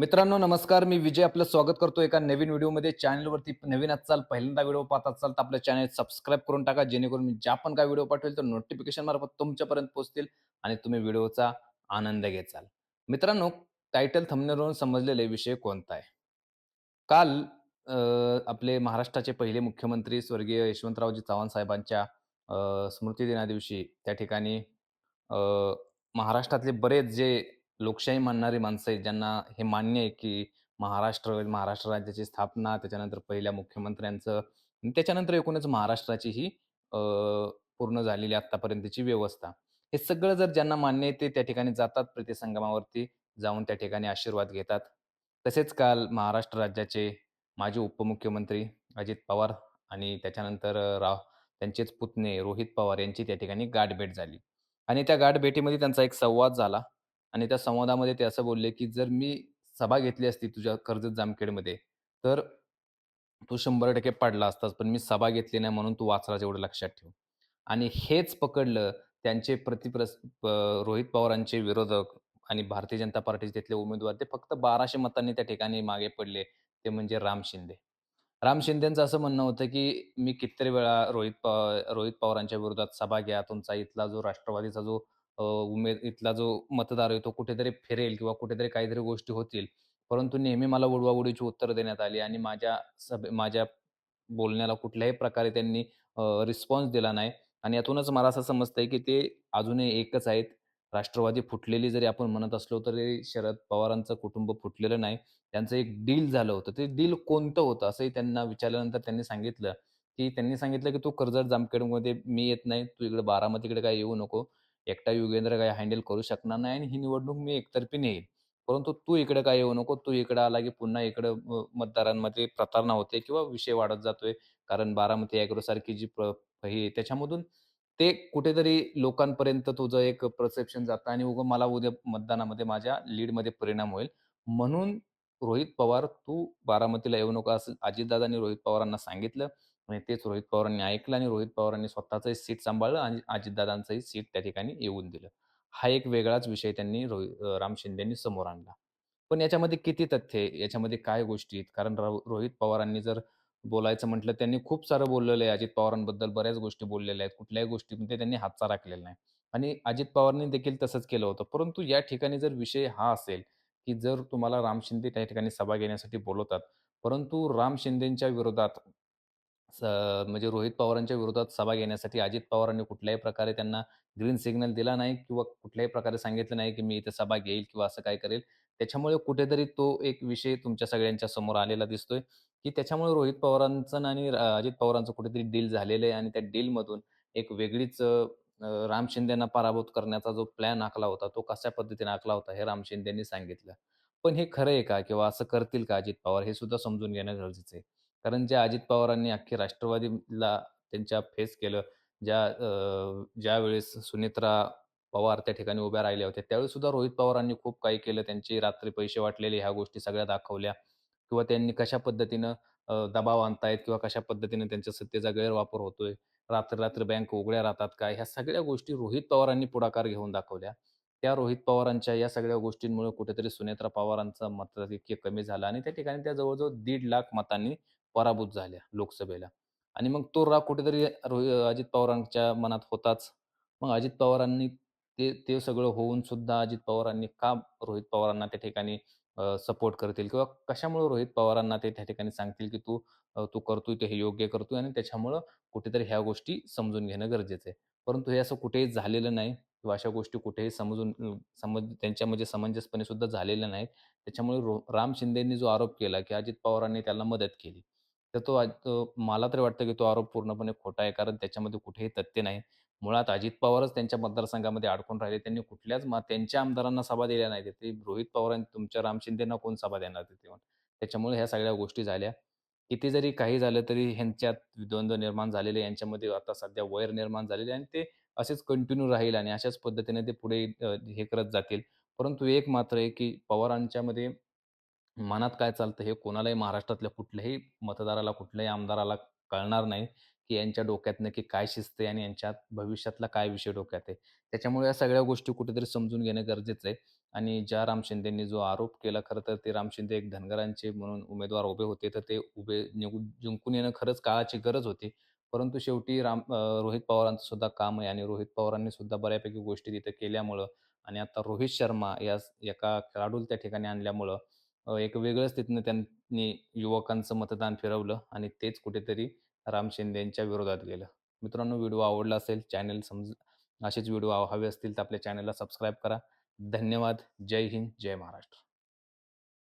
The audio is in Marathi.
मित्रांनो नमस्कार. मी विजय आपलं स्वागत करतो एका नवीन व्हिडिओमध्ये. चॅनलवरती नवीन असाल पहिल्यांदा व्हिडिओ पाहत असाल तर आपलं चॅनल सबस्क्राईब करून टाका जेणेकरून मी ज्या पण काय व्हिडिओ पाठवेल तर नोटिफिकेशन मार्फत तुमच्यापर्यंत पोहोचतील आणि तुम्ही व्हिडिओचा आनंद घेचाल मित्रांनो टायटल थंबनेलवरून समजलेले विषय कोणता आहे? काल आपले महाराष्ट्राचे पहिले मुख्यमंत्री स्वर्गीय यशवंतरावजी चव्हाण साहेबांच्या अ, स्मृती दिनादिवशी त्या ठिकाणी महाराष्ट्रातले बरेच जे लोकशाही मानणारी माणसं आहेत, ज्यांना हे मान्य आहे, की महाराष्ट्र महाराष्ट्र राज्याची स्थापना, त्याच्यानंतर पहिल्या मुख्यमंत्र्यांचं आणि त्याच्यानंतर एकूणच महाराष्ट्राची ही पूर्ण झालेली आत्तापर्यंतची व्यवस्था. हे सगळं जर ज्यांना मान्य आहे, ते त्या ठिकाणी जातात प्रतिसंगमावरती जाऊन त्या ठिकाणी आशीर्वाद घेतात. तसेच काल महाराष्ट्र राज्याचे माजी उपमुख्यमंत्री अजित पवार आणि त्याच्यानंतर राव त्यांचेच पुतणे रोहित पवार यांची त्या ठिकाणी गाठभेट झाली. आणि त्या गाठभेटीमध्ये त्यांचा एक संवाद झाला आणि त्या संवादामध्ये ते असं बोलले, की "जर मी सभा घेतली असती तुझ्या कर्जत जामखेडमध्ये, तर तू 100% पडला असतास. पण मी सभा घेतली नाही म्हणून तू वाचला एवढं लक्षात ठेव." आणि हेच पकडलं त्यांचे प्रतिप्रस रोहित पवारांचे विरोधक आणि भारतीय जनता पार्टीचे तिथले उमेदवार ते फक्त बाराशे मतांनी त्या ठिकाणी मागे पडले. ते म्हणजे राम शिंदे. राम शिंदेंचं असं म्हणणं होतं, की मी कितीतरी वेळा रोहित प रोहित पवारांच्या विरोधात सभा घ्या. तुमचा इथला जो राष्ट्रवादीचा जो अ, उमेद इथला जो मतदार आहे तो कुठेतरी फिरेल किंवा कुठेतरी काहीतरी गोष्टी होतील. परंतु नेहमी मला उडवाउडवीची उत्तरं देण्यात आली आणि माझ्या सभे माझ्या बोलण्याला कुठल्याही प्रकारे त्यांनी रिस्पॉन्स दिला नाही आणि यातूनच मला असं समजतंय, की ते अजूनही एकच आहेत. राष्ट्रवादी फुटलेली जरी आपण म्हणत असलो, तरी शरद पवारांचं कुटुंब फुटलेलं नाही. त्यांचं एक डील झालं होतं. ते डील कोणतं होतं? असंही त्यांना विचारल्यानंतर त्यांनी सांगितलं, की त्यांनी सांगितलं, की "तू कर्जत जामखेडमध्ये मी येत नाही. तू इकडे बारामतीकडे काही येऊ नको. एकटा युगेंद्र काही हँडल करू शकणार नाही आणि ही निवडणूक मी एकतर्फी नेईल. परंतु तू इकडे काय येऊ नको. तू इकडे आला, की पुन्हा इकडं मतदारांमध्ये प्रतारणा होते किंवा विषय वाढत जातोय. कारण बारामती ॲग्रोसारखी जी प्र हे त्याच्यामधून ते कुठेतरी लोकांपर्यंत तुझं एक परसेप्शन जातं आणि उगं मला उद्या मतदानामध्ये माझ्या लीडमध्ये परिणाम होईल. म्हणून रोहित पवार, तू बारामतीला येऊ नको असं अजितदादांनी रोहित पवारांना सांगितलं आणि तेच रोहित पवारांनी ऐकलं आणि रोहित पवारांनी स्वतःचंही सीट सांभाळलं आणि अजितदादांचंही सीट त्या ठिकाणी येऊन दिलं. हा एक वेगळाच विषय त्यांनी रोहित राम शिंदेंनी समोर आणला. पण याच्यामध्ये किती तथ्य आहे? याच्यामध्ये काय गोष्टी आहेत? कारण रोहित पवारांनी जर बोलायचं म्हटलं, त्यांनी खूप सारं बोललेलं आहे अजित पवारांबद्दल बऱ्याच गोष्टी बोललेल्या आहेत. कुठल्याही गोष्टीमध्ये त्यांनी हातचा राखलेला नाही आणि अजित पवारांनी देखील तसंच केलं होतं. परंतु या ठिकाणी जर विषय हा असेल, की जर तुम्हाला राम शिंदे त्या ठिकाणी सभा घेण्यासाठी बोलवतात, परंतु राम शिंदेंच्या विरोधात स म्हणजे रोहित पवारांच्या विरोधात सभा घेण्यासाठी अजित पवारांनी कुठल्याही प्रकारे त्यांना ग्रीन सिग्नल दिला नाही किंवा कुठल्याही प्रकारे सांगितलं नाही, की मी इथे सभा घेईल किंवा असं काय करेल. त्याच्यामुळे कुठेतरी तो एक विषय तुमच्या सगळ्यांच्या समोर आलेला दिसतोय, की त्याच्यामुळे रोहित पवारांचं आणि अजित पवारांचं कुठेतरी डील झालेलं आहे आणि त्या डीलमधून एक वेगळीच राम शिंदेना पराभूत करण्याचा जो प्लॅन आखला होता, तो कशा पद्धतीने आखला होता हे राम शिंदेनी सांगितलं. पण हे खरं आहे का? किंवा असं करतील का अजित पवार? हे सुद्धा समजून घेणं गरजेचं आहे. कारण ज्या अजित पवारांनी अख्खी राष्ट्रवादीला त्यांच्या फेस केलं, ज्या ज्यावेळेस सुनेत्रा पवार त्या ठिकाणी उभ्या राहिल्या होत्या, त्यावेळेस सुद्धा रोहित पवारांनी खूप काही केलं. त्यांची रात्री पैसे वाटलेले ह्या गोष्टी सगळ्या दाखवल्या किंवा त्यांनी कशा पद्धतीनं दबाव आणतायत किंवा कशा पद्धतीने त्यांच्या सत्तेचा गैरवापर होतोय. रात्र-रात्र बँक उघड्या राहतात काय ह्या सगळ्या गोष्टी रोहित पवारांनी पुढाकार घेऊन दाखवल्या. त्या रोहित पवारांच्या या सगळ्या गोष्टींमुळे कुठेतरी सुनेत्रा पवारांचं मताधिक्य कमी झालं आणि त्या ठिकाणी त्या जवळजवळ दीड लाख मतांनी पराभूत झाल्या लोकसभेला. आणि मग तो राग कुठेतरी अजित पवारांच्या मनात होताच. मग अजित पवारांनी ते ते सगळं होऊन सुद्धा अजित पवारांनी का रोहित पवारांना त्या ठिकाणी सपोर्ट करतील किंवा कशामुळे रोहित पवारांना ते त्या ठिकाणी सांगतील, की तू तू करतोय ते हे योग्य करतोय आणि त्याच्यामुळं कुठेतरी ह्या गोष्टी समजून घेणं गरजेचं आहे. परंतु हे असं कुठेही झालेलं नाही किंवा अशा गोष्टी कुठेही समजून समज त्यांच्यामध्ये म्हणजे समंजसपणे सुद्धा झालेल्या नाहीत. त्याच्यामुळे रो राम शिंदेंनी जो आरोप केला, की अजित पवारांनी त्याला मदत केली. तर तो आज तो मला तरी वाटतं, की तो आरोप पूर्णपणे खोटा आहे. कारण त्याच्यामध्ये कुठेही तथ्य नाही. मुळात अजित पवारच त्यांच्या मतदारसंघामध्ये अडकून राहिले. त्यांनी कुठल्याच म त्यांच्या आमदारांना सभा दिल्या नाहीत. ते रोहित पवार आणि तुमच्या राम शिंदेंना कोण सभा देणार तिथे येऊन. त्याच्यामुळे ह्या सगळ्या गोष्टी झाल्या. किती जरी काही झालं तरी ह्यांच्यात द्वंद्व निर्माण झालेले, यांच्यामध्ये आता सध्या वैर निर्माण झालेले आणि ते असेच कंटिन्यू राहील आणि अशाच पद्धतीने ते पुढे अ, हे करत जातील. परंतु एक मात्र आहे, की पवारांच्यामध्ये मनात काय चालतं हे कोणालाही महाराष्ट्रातल्या कुठल्याही मतदाराला, कुठल्याही आमदाराला कळणार नाही, की यांच्या डोक्यात नक्की काय शिजतंय आणि यांच्यात भविष्यातला काय विषय डोक्यात आहे. त्याच्यामुळे या सगळ्या गोष्टी कुठेतरी समजून घेणं गरजेचं आहे. आणि ज्या राम शिंदेंनी जो आरोप केला खरं तर ते राम शिंदे एक धनगरांचे म्हणून उमेदवार उभे होते तर ते उभे निघून जिंकून येणं खरंच काळाची गरज होती. परंतु शेवटी राम रोहित पवारांचं सुद्धा काम आहे आणि रोहित पवारांनी सुद्धा बऱ्यापैकी गोष्टी तिथे केल्यामुळं आणि आता रोहित शर्मा या एका खेळाडूला त्या ठिकाणी आणल्यामुळं एक वेगळंच तिथनं त्यांनी युवकांचं मतदान फिरवलं आणि तेच कुठेतरी राम शिंदेंच्या विरोधात गेलं. मित्रांनो व्हिडिओ आवडला असेल चॅनल समज असेच व्हिडिओ हवे असतील तर आपल्या चॅनलला सबस्क्राईब करा. धन्यवाद. जय हिंद, जय महाराष्ट्र.